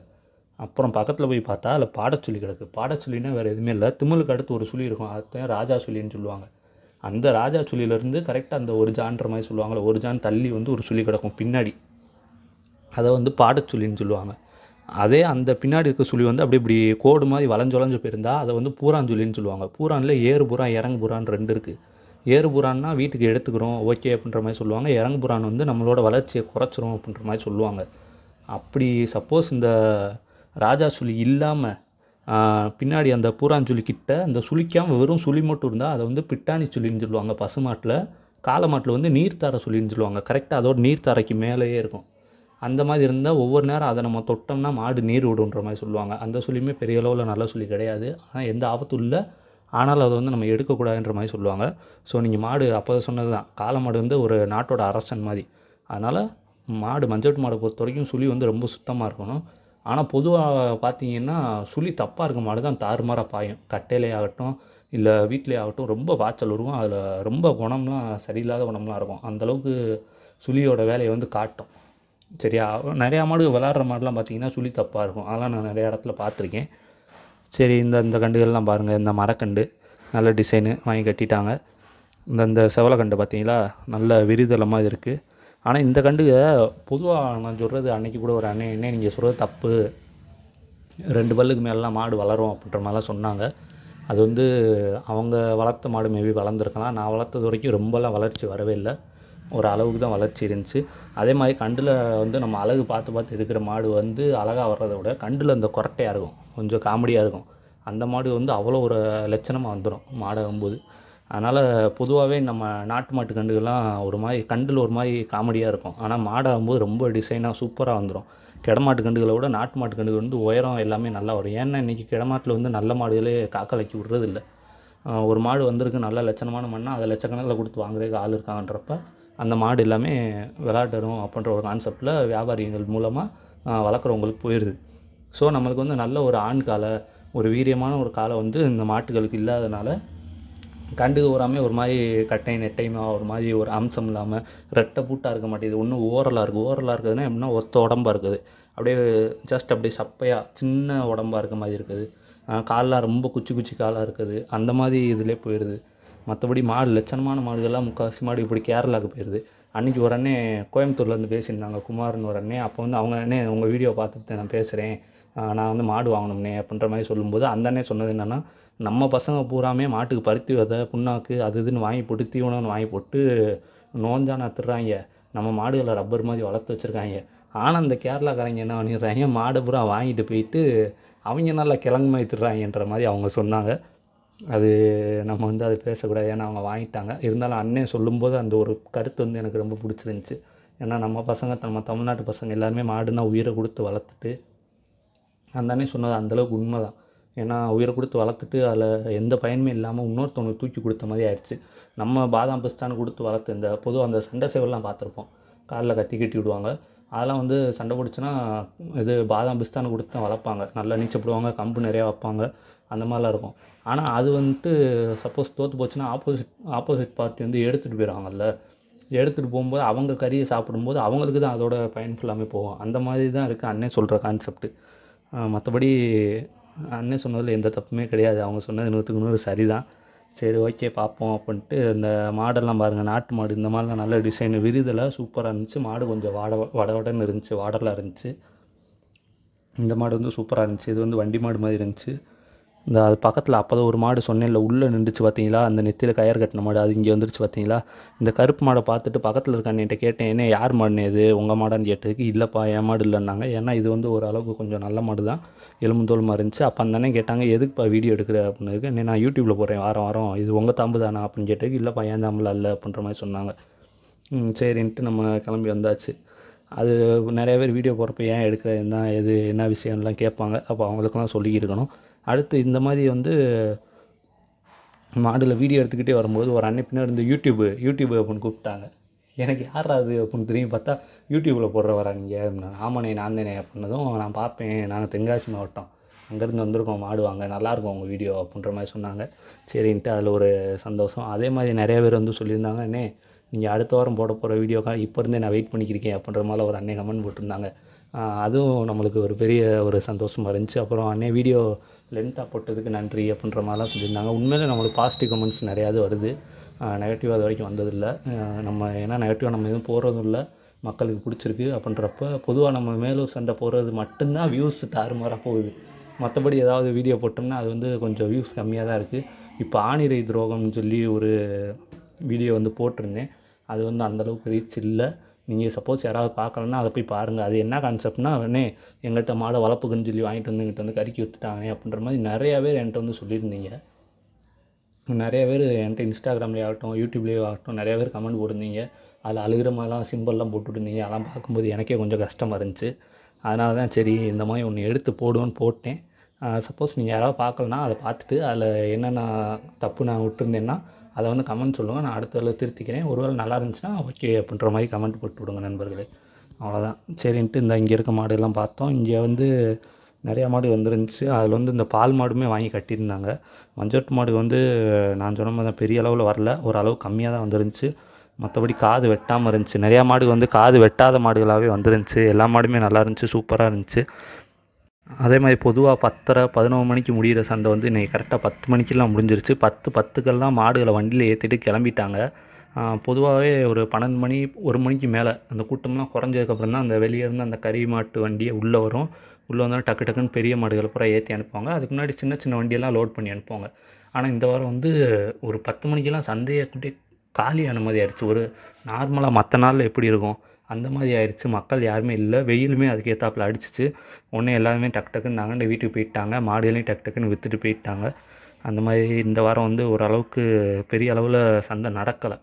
Speaker 1: அப்புறம் பக்கத்தில் போய் பார்த்தா அதில் பாடச்சுழி கிடக்கு. பாடச்சுழின்னா வேறு எதுவுமே இல்லை. திமிலுக்கு அடுத்து ஒரு சுழி இருக்கும். அதுதான் ராஜா சுழின்னு சொல்லுவாங்க. அந்த ராஜா சுழியிலேருந்து கரெக்டாக அந்த ஒரு ஜான்ற மாதிரி சொல்லுவாங்கள்ல ஒரு ஜான் தள்ளி வந்து ஒரு சுழி கிடக்கும் பின்னாடி. அதை வந்து பாடச்சுழின்னு சொல்லுவாங்க. அதே அந்த பின்னாடி இருக்க சுழி வந்து அப்படி இப்படி கோடு மாதிரி வளைஞ்சு வளைஞ்சு போயிருந்தா அதை வந்து பூரான் சொல்லின்னு சொல்லுவாங்க. பூரானில் ஏறு புறான் இறங்கு புறான் ரெண்டு இருக்குது ஏறு புறான்னா வீட்டுக்கு எடுத்துக்கிறோம் ஓகே அப்படின்ற மாதிரி சொல்லுவாங்க. இறங்கு புறான் வந்து நம்மளோட வளர்ச்சியை குறைச்சிரும் அப்படின்ற மாதிரி சொல்லுவாங்க. அப்படி சப்போஸ் இந்த ராஜா சுழி இல்லாமல் பின்னாடி அந்த பூராஞ்சுழி கிட்ட அந்த சுழிக்காமல் வெறும் சுழி மட்டும் இருந்தால் அதை வந்து பிட்டாணி சுழின்னு சொல்லுவாங்க. பசுமாட்டில் காலமாட்டில் வந்து நீர்த்தாரை சுழின்னு சொல்லுவாங்க. கரெக்டாக அதோட நீர்த்தாரைக்கு மேலேயே இருக்கும். அந்த மாதிரி இருந்தால் ஒவ்வொரு நேரம் அதை நம்ம தொட்டோம்னா மாடு நீர் விடுன்ற மாதிரி சொல்லுவாங்க. அந்த சுழியுமே பெரிய அளவில் நல்ல சுழி கிடையாது. ஆனால் எந்த ஆபத்தும் இல்லை. ஆனாலும் அதை வந்து நம்ம எடுக்கக்கூடாதுன்ற மாதிரி சொல்லுவாங்க. ஸோ நீங்கள் மாடு அப்போ சொன்னது தான் காளை மாடு வந்து ஒரு நாட்டோட அரசன் மாதிரி. அதனால் மாடு மஞ்சட்டு மாடை பொறுத்த வரைக்கும் சுழி வந்து ரொம்ப சுத்தமாக இருக்கணும். ஆனால் பொதுவாக பார்த்தீங்கன்னா சுழி தப்பாக இருக்க மாடு தான் தாறுமாறாக பாயும். கட்டையிலே ஆகட்டும் இல்லை வீட்டிலே ஆகட்டும் ரொம்ப பாய்ச்சல் இருக்கும் அதில் ரொம்ப குணம்லாம் சரியில்லாத குணம்லாம் இருக்கும். அந்தளவுக்கு சுழியோட வேலையை வந்து காட்டும். சரியா? நிறையா மாடு விளாட்ற மாடுலாம் பார்த்தீங்கன்னா சுழி தப்பாக இருக்கும். அதெல்லாம் நான் நிறைய இடத்துல பார்த்துருக்கேன் சரி இந்த இந்த கண்டுகள்லாம் பாருங்கள் இந்த மரக்கண்டு நல்ல டிசைனு வாங்கி கட்டிட்டாங்க. இந்த இந்த செவலக்கண்டு பார்த்தீங்களா நல்ல விரிதளமாக இருக்குது ஆனால் இந்த கண்டுக பொதுவாக நான் சொல்கிறது அன்னைக்கு கூட ஒரு அண்ணன் என்ன நீங்கள் சொல்கிறது தப்பு. ரெண்டு பல்லுக்கு மேலாம் மாடு வளரும் அப்படின்ற மாதிரிலாம் சொன்னாங்க. அது வந்து அவங்க வளர்த்த மாடு மேபி வளர்ந்துருக்கலாம். நான் வளர்த்தது வரைக்கும் ரொம்பலாம் வளர்ச்சி வரவே இல்லை. ஒரு அளவுக்கு தான் வளர்ச்சி இருந்துச்சு. அதே மாதிரி கண்டில் வந்து நம்ம அழகு பார்த்து பார்த்து இருக்கிற மாடு வந்து அழகாக வர்றதை விட கண்டில் அந்த குரட்டையாக இருக்கும். கொஞ்சம் காமெடியாக இருக்கும். அந்த மாடு வந்து அவ்வளோ ஒரு லட்சணமாக வந்துடும் மாடாகும்போது. அதனால் பொதுவாகவே நம்ம நாட்டு மாட்டு கண்டுகள்லாம் ஒரு மாதிரி கண்டில் ஒரு மாதிரி காமெடியாக இருக்கும். ஆனால் மாடாகும்போது ரொம்ப டிசைனாக சூப்பராக வந்துடும் கிடமாட்டு கண்டுகளை விட நாட்டு மாட்டு கண்டுகள் வந்து உயரம் எல்லாமே நல்லா வரும். ஏன்னா இன்றைக்கி கிடமாட்டில் வந்து நல்ல மாடுகளே காக்கலைக்கு விடுறதில்ல. ஒரு மாடு வந்திருக்கு நல்ல லட்சணமான மண்ணா அதை லட்சக்கணக்கில் கொடுத்து வாங்குறதுக்கு ஆள் இருக்காங்கன்றப்ப அந்த மாடு எல்லாமே விளாடணும் அப்படின்ற ஒரு கான்செப்டில் வியாபாரிகள் மூலமாக வளர்க்குறவங்களுக்கு போயிடுது ஸோ நம்மளுக்கு வந்து நல்ல ஒரு ஆண் காலை ஒரு வீரியமான ஒரு காலை வந்து இந்த மாட்டுகளுக்கு இல்லாதனால கண்டுக்கு ஓராமே ஒரு மாதிரி கட்டை நெட்டைமா ஒரு மாதிரி ஒரு அம்சம் இல்லாமல் ரெட்டை பூட்டாக இருக்க மாட்டேங்குது. ஒன்றும் ஓரலாக இருக்குது ஓரலாக இருக்குதுன்னா எப்படின்னா ஒத்த உடம்பாக இருக்குது. அப்படியே ஜஸ்ட் அப்படியே சப்பையாக சின்ன உடம்பாக இருக்க மாதிரி இருக்குது. காலெலாம் ரொம்ப குச்சி குச்சி காலாக இருக்குது. அந்த மாதிரி இதிலே போயிடுது மற்றபடி மாடு லட்சணமான மாடுகள்லாம் முக்கால்வாசி மாடு இப்படி கேரளாவுக்கு போயிடுது அன்றைக்கி ஒரு அண்ணே கோயம்புத்தூர்லேருந்து பேசியிருந்தாங்க குமார்னு ஒரு அண்ணே. அப்போ வந்து அவங்க அண்ணே உங்கள் வீடியோ பார்த்துட்டு நான் பேசுகிறேன் நான் வந்து மாடு வாங்கணும்னே அப்படின்ற மாதிரி சொல்லும்போது அந்த அண்ணே சொன்னது என்னென்னா நம்ம பசங்க பூராமே மாட்டுக்கு பருத்தி விதை புண்ணாக்கு அது இதுன்னு வாங்கி போட்டு தீவனம்னு வாங்கி போட்டு நோஞ்சானா நத்துறாங்க. நம்ம மாடுகளை ரப்பர் மாதிரி வளர்த்து வச்சுருக்காங்க. ஆனால் அந்த கேரளாக்காரங்க என்ன பண்ணிடுறாங்க மாடு பூரா வாங்கிட்டு போயிட்டு அவங்க நல்லா கிழங்கு மாதிரி திடுறாங்கன்ற மாதிரி அவங்க சொன்னாங்க. அது நம்ம வந்து அது பேசக்கூடாது. ஏன்னா அவங்க வாங்கிட்டாங்க. இருந்தாலும் அண்ணன் சொல்லும்போது அந்த ஒரு கருத்து வந்து எனக்கு ரொம்ப பிடிச்சிருந்துச்சி. ஏன்னா நம்ம பசங்க நம்ம தமிழ்நாட்டு பசங்க எல்லாருமே மாடுனா உயிரை கொடுத்து வளர்த்துட்டு அந்த அண்ணன் சொன்னது அந்தளவுக்கு உண்மை தான் ஏன்னா உயிரை கொடுத்து வளர்த்துட்டு அதில் எந்த பயனுமே இல்லாமல் இன்னொருத்தவங்களுக்கு தூக்கி கொடுத்த மாதிரி ஆயிடுச்சு. நம்ம பாதாம் பிஸ்தான்னு கொடுத்து வளர்த்து இந்த பொதுவாக அந்த சண்டை சேவல்லாம் பார்த்துருப்போம். காலில் கத்தி கட்டி விடுவாங்க. அதெல்லாம் வந்து சண்டை பிடிச்சின்னா இது பாதாம் பிஸ்தான் கொடுத்து தான் வளர்ப்பாங்க. நல்லா நீச்சப்படுவாங்க கம்பு நிறையா வைப்பாங்க. அந்த மாதிரிலாம் இருக்கும். ஆனால் அது வந்துட்டு சப்போஸ் தோற்று போச்சுன்னா ஆப்போசிட் ஆப்போசிட் பார்ட்டி வந்து எடுத்துகிட்டு போயிடுவாங்கல்ல எடுத்துகிட்டு போகும்போது அவங்க கறியை சாப்பிடும்போது அவங்களுக்கு தான் அதோட பயன் ஃபுல்லாமே போகும். அந்த மாதிரி தான் இருக்குது அண்ணன் சொல்கிற கான்செப்ட்டு மற்றபடி அண்ணன் சொன்னதில் எந்த தப்புமே கிடையாது. அவங்க சொன்னது நூற்றுக்கு நூறு சரிதான். சரி ஓகே பார்ப்போம் அப்படின்ட்டு இந்த மாடெல்லாம் பாருங்கள் நாட்டு மாடு இந்த மாதிரிலாம் நல்ல டிசைன் விரிதெல்லாம் சூப்பராக இருந்துச்சு. மாடு கொஞ்சம் வாட வட வடன்னு இருந்துச்சு வாடலாக இருந்துச்சு. இந்த மாடு வந்து சூப்பராக இருந்துச்சு. இது வந்து வண்டி மாடு மாதிரி இருந்துச்சு. இந்த அது பக்கத்தில் அப்போ ஒரு மாடு சொன்னேன்ல உள்ளே நின்றுச்சு பார்த்தீங்களா? அந்த நெத்தியில் கயர் கட்டின மாடு அது இங்கே வந்துருச்சு பார்த்தீங்களா? இந்த கருப்பு மாடை பார்த்துட்டு பக்கத்தில் இருக்க அண்ணிட்ட கேட்டேன் என்ன யார் மாடுனே இது? உங்கள் மாடான்னு கேட்டதுக்கு இல்லைப்பா என் மாடு இல்லைன்னாங்க. ஏன்னா இது வந்து ஓரளவுக்கு கொஞ்சம் நல்ல மாடு தான் எலும்பு தோலுமா இருந்துச்சு. அப்போ அந்த கேட்டாங்க எதுக்குப்பா வீடியோ எடுக்கிற? அப்படின்னதுக்கு என்ன நான் யூடியூப்பில் போடுறேன் வாரம் வாரம். இது உங்கள் தாம்பு தானா? அப்படின்னு கேட்டதுக்கு இல்லைப்பா ஏன் தாம்பில் இல்லை அப்படின்ற மாதிரி சொன்னாங்க. ம், சரின்ட்டு நம்ம கிளம்பி வந்தாச்சு. அது நிறைய பேர் வீடியோ போடுறப்ப ஏன் எடுக்கிற என்ன எது என்ன விஷயம்லாம் கேட்பாங்க? அப்போ அவங்களுக்கெல்லாம் சொல்லிக்கிருக்கணும் அடுத்து இந்த மாதிரி வந்து மாடில் வீடியோ எடுத்துக்கிட்டே வரும்போது ஒரு அன்னை பின்னாடி இருந்து யூடியூப்பு யூடியூப் அப்படின்னு கூப்பிட்டாங்க. எனக்கு யார் அது அப்படின்னு திரும்பி பார்த்தா யூடியூப்பில் போடுற வரா நீங்கள் ஆமாண்ணே நான் தானே அப்படின்னதும் நான் பார்ப்பேன். நாங்கள் தென்காசி மாவட்டம். அங்கேருந்து வந்திருக்கோம் மாடு வாங்க. நல்லாயிருக்கும் உங்கள் வீடியோ அப்படின்ற மாதிரி சொன்னாங்க. சரின்ட்டு அதில் ஒரு சந்தோஷம். அதே மாதிரி நிறைய பேர் வந்து சொல்லியிருந்தாங்க அண்ணே நீங்கள் அடுத்த வாரம் போட போகிற வீடியோக்காக இப்போ இருந்தே நான் வெயிட் பண்ணிக்கிருக்கேன். அப்படின்ற மாதிரி ஒரு அண்ணே கமெண்ட் போட்டிருந்தாங்க. அதுவும் நம்மளுக்கு ஒரு பெரிய ஒரு சந்தோஷமாக இருந்துச்சு. அப்புறம் அண்ணே வீடியோ லென்த்தாக போட்டதுக்கு நன்றி அப்படின்ற மாதிரிலாம் சொல்லியிருந்தாங்க. உண்மையிலே நம்மளுக்கு பாசிட்டிவ் கமெண்ட்ஸ் நிறையாவது வருது. நெகட்டிவாக அது வரைக்கும் வந்ததில்லை. நம்ம ஏன்னா நெகட்டிவாக நம்ம எதுவும் போடுறதும் இல்லை. மக்களுக்கு பிடிச்சிருக்கு அப்படின்றப்ப பொதுவாக நம்ம மேலூர் சண்டை போடுறது மட்டும்தான் வியூஸ் தாறுமாறாக போகுது. மற்றபடி ஏதாவது வீடியோ போட்டோம்னா அது வந்து கொஞ்சம் வியூஸ் கம்மியாக தான் இருக்குது இப்போ ஆணிரை துரோகம்னு சொல்லி ஒரு வீடியோ வந்து போட்டிருந்தேன். அது வந்து அந்தளவுக்கு ரீச் இல்லை. நீங்கள் சப்போஸ் யாராவது பார்க்கலன்னா அதை போய் பாருங்கள் அது என்ன கான்செப்ட்னா உடனே எங்கள்கிட்ட மாடை வளர்ப்புக்குன்னு சொல்லி வாங்கிட்டு வந்து எங்கிட்ட வந்து கறிக்கி விற்றுட்டாங்க அப்படின்ற மாதிரி நிறையா பேர் என்கிட்ட வந்து சொல்லியிருந்தீங்க. நிறைய பேர் என்கிட்ட இன்ஸ்டாகிராம்லேயே ஆகட்டும் யூடியூப்லேயே ஆகட்டும் நிறைய பேர் கமெண்ட் போட்டிருந்தீங்க. அதில் அழுகிற மாதிரிலாம் சிம்பிள்லாம் போட்டுருந்தீங்க அதெல்லாம் பார்க்கும்போது எனக்கே கொஞ்சம் கஷ்டமாக இருந்துச்சு. அதனால தான் சரி இந்த மாதிரி ஒன்று எடுத்து போடுவோன்னு போட்டேன். சப்போஸ் நீங்கள் யாராவது பார்க்கலனா அதை பார்த்துட்டு அதில் என்னென்ன தப்பு நான் விட்டுருந்தேன்னா அதை வந்து கமெண்ட் சொல்லுங்கள் நான் அடுத்த வேலை திருத்திக்கிறேன். ஒருவேளை நல்லா இருந்துச்சுன்னா ஓகே அப்படின்ற மாதிரி கமெண்ட் போட்டு விடுங்க நண்பர்களே. அவ்வளோதான் சரின்ட்டு இந்த இங்கே இருக்க மாடுலாம் பார்த்தோம். இங்கே வந்து நிறையா மாடு வந்துருந்துச்சு. அதில் வந்து இந்த பால் மாடுமே வாங்கி கட்டியிருந்தாங்க. மஞ்சோட்டு மாடு வந்து நான் சொன்ன மாதிரி பெரிய அளவில் வரல. ஓரளவு கம்மியாக தான் வந்துருந்துச்சு. மற்றபடி காது வெட்டாமல் இருந்துச்சு. நிறையா மாடு வந்து காது வெட்டாத மாடுகளாகவே வந்துருந்துச்சு. எல்லா மாடுமே நல்லா இருந்துச்சு. சூப்பராக இருந்துச்சு. அதே மாதிரி பொதுவாக பத்தரை பதினொரு மணிக்கு முடிகிற சந்தை வந்து இன்றைக்கி கரெக்டாக பத்து மணிக்கெல்லாம் முடிஞ்சிருச்சு. பத்து பத்துக்கெல்லாம் மாடுகளை வண்டியில் ஏற்றிட்டு கிளம்பிட்டாங்க. பொதுவாகவே ஒரு பன்னெண்டு மணி ஒரு மணிக்கு மேலே அந்த கூட்டம்லாம் குறைஞ்சதுக்கப்புறம் தான் அந்த வெளியே இருந்து அந்த கறி மாட்டு வண்டியை உள்ளே வரும். உள்ளே வந்தாலும் டக்கு டக்குன்னு பெரிய மாடுகளை பூரா ஏற்றி அனுப்புவாங்க. அதுக்கு முன்னாடி சின்ன சின்ன வண்டியெல்லாம் லோட் பண்ணி அனுப்புவாங்க. ஆனால் இந்த வாரம் வந்து ஒரு பத்து மணிக்கெல்லாம் சந்தையை கூட்டி காலி அனுமதி ஆயிடுச்சு. ஒரு நார்மலாக மற்ற நாளில் எப்படி இருக்கும்? அந்த மாதிரி ஆயிடுச்சு மக்கள் யாருமே இல்லை. வெயிலுமே அதுக்கு ஏற்றாப்புல அடிச்சிச்சு. உடனே எல்லாருமே டக்கு டக்குன்னு நாங்கள் வீட்டுக்கு போயிட்டாங்க. மாடுகளையும் டக்கு டக்குன்னு விற்றுட்டு போயிட்டாங்க. அந்த மாதிரி இந்த வாரம் வந்து ஓரளவுக்கு பெரிய அளவில் சந்தை நடக்கலை.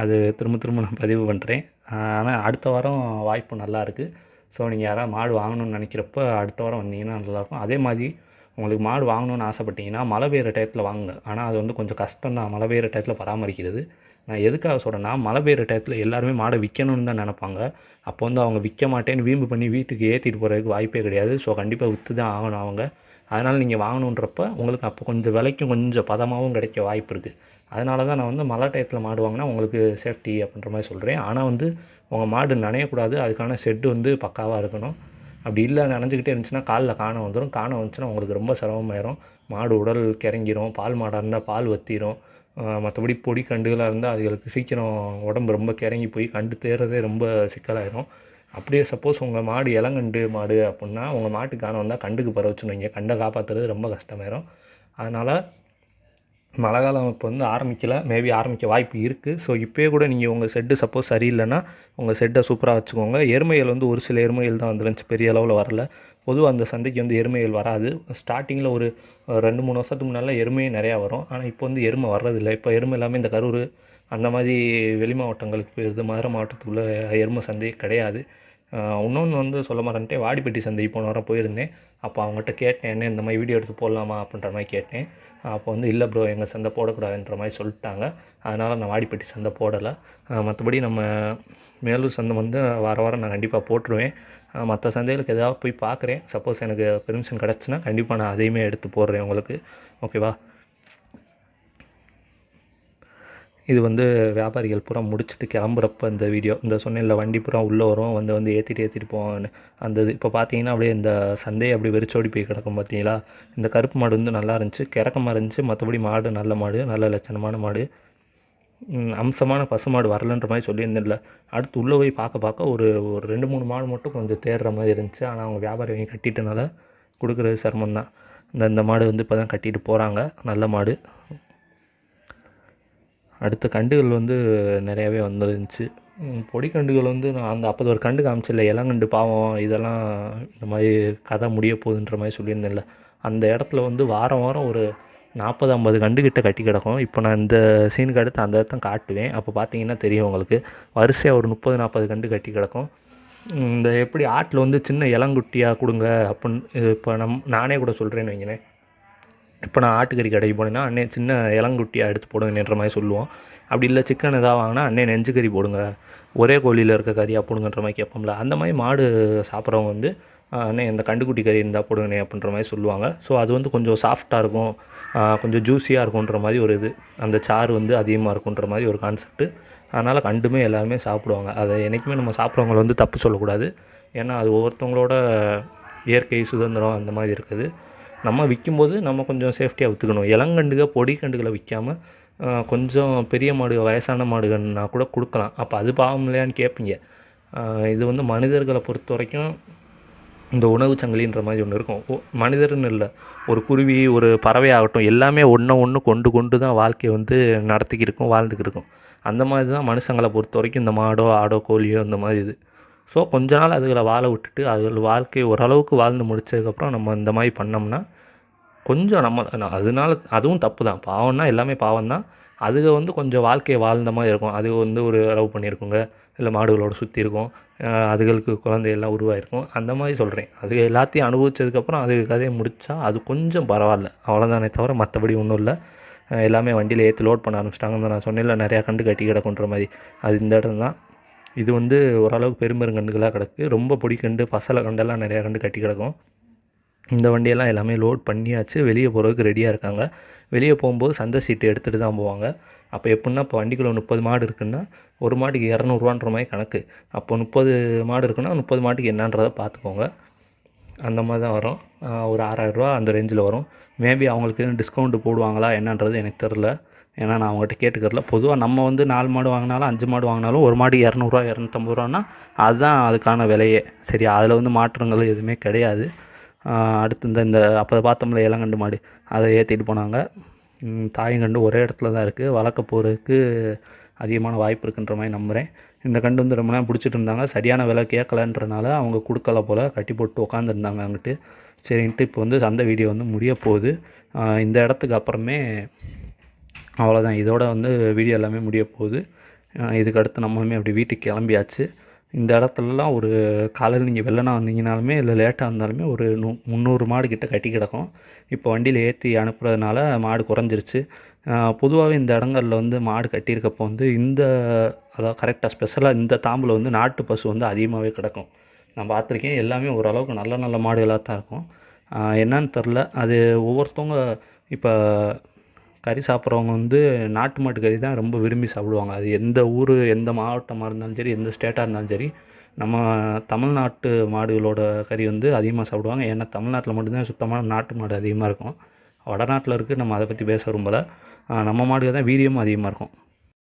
Speaker 1: அது திரும்ப திரும்ப நான் பதிவு பண்ணுறேன் ஆனால் அடுத்த வாரம் வாய்ப்பு நல்லா இருக்குது ஸோ நீங்கள் யாராவது மாடு வாங்கணும்னு நினைக்கிறப்ப அடுத்த வாரம் வந்தீங்கன்னா நல்லாயிருக்கும் அதே மாதிரி உங்களுக்கு மாடு வாங்கணும்னு ஆசைப்பட்டீங்கன்னா மழை பெய்கிற டயத்தில் வாங்குங்க. ஆனால் அது வந்து கொஞ்சம் கஷ்டம் தான் மழை பெய்கிற டயத்தில் பராமரிக்கிறது. நான் எதுக்காக சொல்கிறேன்னா மழை பெய்கிற டயத்தில் எல்லாருமே மாடை விற்கணும்னு தான் நினைப்பாங்க. அப்போ வந்து அவங்க விற்க மாட்டேன்னு வீம்பு பண்ணி வீட்டுக்கு ஏற்றிட்டு போகிறதுக்கு வாய்ப்பே கிடையாது. ஸோ கண்டிப்பாக விற்று தான் ஆகணும் அவங்க. அதனால் நீங்கள் வாங்கணுன்றப்ப உங்களுக்கு அப்போ கொஞ்சம் விலைக்கும் கொஞ்சம் பதமாகவும் கிடைக்க வாய்ப்பு இருக்குது அதனால தான் நான் வந்து மழை டயத்தில் மாடு வாங்கினா உங்களுக்கு சேஃப்டி அப்படின்ற மாதிரி சொல்கிறேன் ஆனால் வந்து உங்கள் மாடு நனையக்கூடாது. அதுக்கான ஷெட்டு வந்து பக்காவாக இருக்கணும். அப்படி இல்லை நனைஞ்சிக்கிட்டே இருந்துச்சுன்னா காலில் காணம் வந்துடும் காணம் வந்துச்சுன்னா உங்களுக்கு ரொம்ப சிரமமாயிரும். மாடு உடல் கிறங்கிரும். பால் மாடாக இருந்தால் பால் வத்திரும். மற்றபடி பொடி கண்டுகளாக இருந்தால் அதுகளுக்கு சீக்கிரம் உடம்பு ரொம்ப கிறங்கி போய் கண்டு தேர்றதே ரொம்ப சிக்கலாயிரும். அப்படியே சப்போஸ் உங்கள் மாடு இளங்கண்டு மாடு அப்புடின்னா உங்கள் மாட்டுக்கு வந்தால் கண்டுக்கு பரவச்சுன்னு வைங்க. கண்டை காப்பாற்றுறது ரொம்ப கஷ்டமாயிரும். அதனால் மழை காலம் இப்போ வந்து ஆரம்பிக்கல. மேபி ஆரம்பிக்க வாய்ப்பு இருக்குது ஸோ இப்போயே கூட நீங்கள் உங்கள் செட்டு சப்போஸ் சரியில்லைன்னா உங்கள் செட்டை சூப்பராக வச்சுக்கோங்க. எருமைகள் வந்து ஒரு சில எருமைகள் தான் வந்துருந்துச்சு. பெரிய அளவில் வரல. பொதுவாக அந்த சந்தைக்கு வந்து எருமைகள் வராது. ஸ்டார்டிங்கில் ஒரு ரெண்டு மூணு வருஷத்துக்கு முன்னால் எருமையும் நிறையா வரும். ஆனால் இப்போ வந்து எருமை வர்றதில்லை. இப்போ எருமை எல்லாமே இந்த கரூர் அந்த மாதிரி வெளி மாவட்டங்களுக்கு போயிடுது மதுரை மாவட்டத்துக்குள்ளே எருமை சந்தை கிடையாது. இன்னொன்று வந்து சொல்ல மாட்டேன்ட்டேன் வாடிப்பட்டி சந்தை போன வாரம் போயிருந்தேன். அப்போ அவங்ககிட்ட கேட்டேன் என்ன இந்த மாதிரி வீடியோ எடுத்து போடலாமா அப்படின்ற மாதிரி கேட்டேன். அப்போ வந்து இல்லை ப்ரோ எங்கள் சந்தை போடக்கூடாதுன்ற மாதிரி சொல்லிட்டாங்க. அதனால் நான் வாடிப்பட்டி சந்தை போடலை. மற்றபடி நம்ம மேலூர் சந்தை வந்து வார வாரம் நான் கண்டிப்பாக போட்டுருவேன். மற்ற சந்தைகளுக்கு எதாவது போய் பார்க்குறேன் சப்போஸ் எனக்கு பெர்மிஷன் கிடச்சுன்னா கண்டிப்பாக நான் அதையுமே எடுத்து போடுறேன் உங்களுக்கு. ஓகேவா இது வந்து வியாபாரிகள் பூரா முடிச்சுட்டு கிளம்புறப்ப இந்த வீடியோ இந்த சொன்னேன்ல வண்டி பூரா உள்ளே வரும் வந்து வந்து ஏற்றிட்டு ஏற்றிட்டு போவான்னு. அந்த இது இப்போ பார்த்தீங்கன்னா அப்படியே இந்த சந்தையை அப்படியே வெறிச்சோடி போய் கிடக்கும் பார்த்தீங்களா இந்த கருப்பு மாடு வந்து நல்லா இருந்துச்சு. கிறக்கமாக இருந்துச்சு. மற்றபடி மாடு நல்ல மாடு நல்ல லட்சணமான மாடு. அம்சமான பசு மாடு வரலன்ற மாதிரி சொல்லியிருந்தில்ல அடுத்து உள்ளே போய் பார்க்க பார்க்க ஒரு ஒரு ரெண்டு மூணு மாடு மட்டும் கொஞ்சம் தேடுற மாதிரி இருந்துச்சு. ஆனால் அவங்க வியாபாரி வாங்கி கட்டிட்டனால கொடுக்குறது சிரமம் தான் இந்த இந்த மாடு வந்து இப்போ தான் கட்டிட்டு போகிறாங்க நல்ல மாடு. அடுத்த கண்டுகள் வந்து நிறையாவே வந்துருந்துச்சு. பொடிக்கண்டுகள் வந்து நான் அந்த அப்போது ஒரு கண்டு காமிச்சில்ல இளங்கண்டு பாவம் இதெல்லாம் இந்த மாதிரி கதை முடிய போகுதுன்ற மாதிரி சொல்லியிருந்தேன்ல. அந்த இடத்துல வந்து வாரம் வாரம் ஒரு நாற்பது ஐம்பது கண்டுகிட்ட கட்டி கிடக்கும். இப்போ நான் இந்த சீனுக்கு அடுத்து அந்த இடத்த காட்டுவேன். அப்போ பார்த்தீங்கன்னா தெரியும் உங்களுக்கு. வரிசையாக ஒரு முப்பது நாற்பது கண்டு கட்டி கிடக்கும். இந்த எப்படி ஆட்டில் வந்து சின்ன இளங்குட்டியாக கொடுங்க அப்படின்னு இப்போ நம் நானே கூட சொல்கிறேன்னு வைங்களேன். இப்போ நான் ஆட்டுக்கறி கடைக்கு போனேன்னா அண்ணே சின்ன இளங்குட்டியாக எடுத்து போடுங்கன்ற மாதிரி சொல்லுவோம். அப்படி இல்லை சிக்கன் எதாவது வாங்கினா அண்ணே நெஞ்சு கறி போடுங்க. ஒரே கோழியில் இருக்க கறியாக போடுங்கன்ற மாதிரி கேட்போம்ல. அந்த மாதிரி மாடு சாப்பிட்றவங்க வந்து அண்ணே இந்த கண்டுக்குட்டி கறி இருந்தால் போடுங்கண்ணே அப்படின்ற மாதிரி சொல்லுவாங்க. ஸோ அது வந்து கொஞ்சம் சாஃப்டாக இருக்கும். கொஞ்சம் ஜூஸியாக இருக்குன்ற மாதிரி ஒரு இது. அந்த சாறு வந்து அதிகமாக இருக்குன்ற மாதிரி ஒரு கான்செப்ட்டு அதனால் கண்டுமே எல்லாருமே சாப்பிடுவாங்க. அதை என்றைக்குமே நம்ம சாப்பிட்றவங்கள வந்து தப்பு சொல்லக்கூடாது. ஏன்னா அது ஒவ்வொருத்தவங்களோட இயற்கை சுதந்திரம் அந்த மாதிரி இருக்குது. நம்ம விற்கும்போது நம்ம கொஞ்சம் சேஃப்டியாக விற்றுக்கணும் இளங்கண்டுக பொடி கண்டுகளை விற்காம கொஞ்சம் பெரிய மாடு வயசான மாடுகள்னா கூட கொடுக்கலாம். அப்போ அது பாவம் இல்லையான்னு கேட்பீங்க இது வந்து மனிதர்களை பொறுத்த வரைக்கும் இந்த உணவு சங்கிலின்ற மாதிரி ஒன்று இருக்கும். ஓ மனிதர்னு இல்லை. ஒரு குருவி ஒரு பறவை ஆகட்டும் எல்லாமே ஒன்றை ஒன்று கொண்டு கொண்டு தான் வாழ்க்கையை வந்து நடத்திக்கிட்டு இருக்கும் வாழ்ந்துக்கிட்டு இருக்கும் அந்த மாதிரி தான் மனுஷங்களை பொறுத்த வரைக்கும் இந்த மாடோ ஆடோ கோழியோ இந்த மாதிரி இது. ஸோ கொஞ்ச நாள் அதுகளை வாழ விட்டுட்டு அதுகள் வாழ்க்கையை ஓரளவுக்கு வாழ்ந்து முடிச்சதுக்கப்புறம் நம்ம இந்த மாதிரி பண்ணோம்னா கொஞ்சம் நம்ம அதனால அதுவும் தப்பு தான் பாவம்னா எல்லாமே பாவம் தான் அதுக வந்து கொஞ்சம் வாழ்க்கையை வாழ்ந்த மாதிரி இருக்கும். அது வந்து ஒரு லவ் பண்ணியிருக்குங்க. இல்லை மாடுகளோட சுற்றி இருக்கும். அதுகளுக்கு குழந்தையெல்லாம் உருவாயிருக்கும். அந்த மாதிரி சொல்கிறேன் அது எல்லாத்தையும் அனுபவிச்சதுக்கப்புறம் அது கதையை முடித்தா அது கொஞ்சம் பரவாயில்ல. அவ்வளோதானே தவிர மற்றபடி ஒன்றும் இல்லை. எல்லாமே வண்டியில் ஏற்றி லோட் பண்ண ஆரம்பிச்சிட்டாங்கன்னு நான் சொன்னேன்ல நிறையா கண்டு கட்டி கிடக்குன்ற மாதிரி. அது இந்த இடம் தான் இது வந்து ஓரளவுக்கு பெரும்பெருங்கண்டுகளாக கிடக்கு. ரொம்ப பொடிக்கண்டு பசலை கண்டெல்லாம் நிறையா கண்டு கட்டி கிடக்கும். இந்த வண்டியெல்லாம் எல்லாமே லோட் பண்ணியாச்சு. வெளியே போகிறதுக்கு ரெடியாக இருக்காங்க. வெளியே போகும்போது சந்தை சீட்டு எடுத்துகிட்டு தான் போவாங்க. அப்போ எப்படின்னா இப்போ வண்டிக்குள்ளே முப்பது மாடு இருக்குன்னா ஒரு மாட்டுக்கு இரநூறுவான்ற மாதிரி கணக்கு. அப்போ முப்பது மாடு இருக்குன்னா முப்பது மாட்டுக்கு என்னன்றதை பார்த்துக்கோங்க. அந்த மாதிரி தான் வரும். ஒரு ஆறாயிரரூவா அந்த ரேஞ்சில் வரும். மேபி அவங்களுக்கு டிஸ்கவுண்ட்டு போடுவாங்களா என்னன்றது எனக்கு தெரில ஏன்னா நான் அவங்ககிட்ட கேட்டுக்கிறல பொதுவாக நம்ம வந்து நாலு மாடு வாங்கினாலும் அஞ்சு மாடு வாங்கினாலும் ஒரு மாடு இரநூறுவா இரநூத்தம்பது ரூபான்னா அதுதான் அதுக்கான விலையே. சரி அதில் வந்து மாற்றங்கள் எதுவுமே கிடையாது. அடுத்து இந்த இந்த அப்போ பார்த்தோம்ல இளங்கண்டு மாடு. அதை ஏற்றிட்டு போனாங்க. தாயங்கண்டு ஒரே இடத்துல தான் இருக்குது வளர்க்க போகிறதுக்கு அதிகமான வாய்ப்பு இருக்குன்ற மாதிரி நம்புகிறேன் இந்த கண்டு வந்து ரொம்ப நேரம் பிடிச்சிட்டு இருந்தாங்க. சரியான விலை கேட்கலன்றனால அவங்க கொடுக்கல போல் கட்டி போட்டு உட்காந்துருந்தாங்க அங்கிட்டு சரின்ட்டு இப்போ வந்து அந்த வீடியோ வந்து முடிய போகுது. இந்த இடத்துக்கு அப்புறமே அவ்வளோதான் இதோட வந்து வீடியோ எல்லாமே முடிய போகுது. இதுக்கு அடுத்து நம்மளுமே அப்படி வீட்டுக்கு கிளம்பியாச்சு. இந்த இடத்துலலாம் ஒரு காலையில் நீங்கள் வெள்ளனா வந்தீங்கனாலுமே இல்லை லேட்டாக இருந்தாலுமே ஒரு நூ முந்நூறு மாடு கிட்ட கட்டி கிடக்கும். இப்போ வண்டியில் ஏற்றி அனுப்புறதுனால மாடு குறைஞ்சிருச்சு. பொதுவாகவே இந்த இடங்களில் வந்து மாடு கட்டியிருக்கப்போ வந்து இந்த அதாவது கரெக்டாக ஸ்பெஷலாக இந்த தாம்பில் வந்து நாட்டு பசு வந்து அதிகமாகவே கிடக்கும். நான் பார்த்துருக்கேன். எல்லாமே ஓரளவுக்கு நல்ல நல்ல மாடுகளாக தான் இருக்கும் என்னன்னு தெரில அது ஒவ்வொருத்தவங்க இப்போ கறி சாப்பிட்றவங்க வந்து நாட்டு மாட்டு கறி தான் ரொம்ப விரும்பி சாப்பிடுவாங்க. அது எந்த ஊர் எந்த மாவட்டமாக இருந்தாலும் சரி எந்த ஸ்டேட்டாக இருந்தாலும் சரி நம்ம தமிழ்நாட்டு மாடுகளோட கறி வந்து அதிகமாக சாப்பிடுவாங்க. ஏன்னா தமிழ்நாட்டில் மட்டும்தான் சுத்தமான நாட்டு மாடு அதிகமாக இருக்கும். வடநாட்டில் இருக்குது நம்ம அதை பற்றி பேச விரும்பலை. நம்ம மாடுகள் தான் வீரியமும் அதிகமாக இருக்கும்.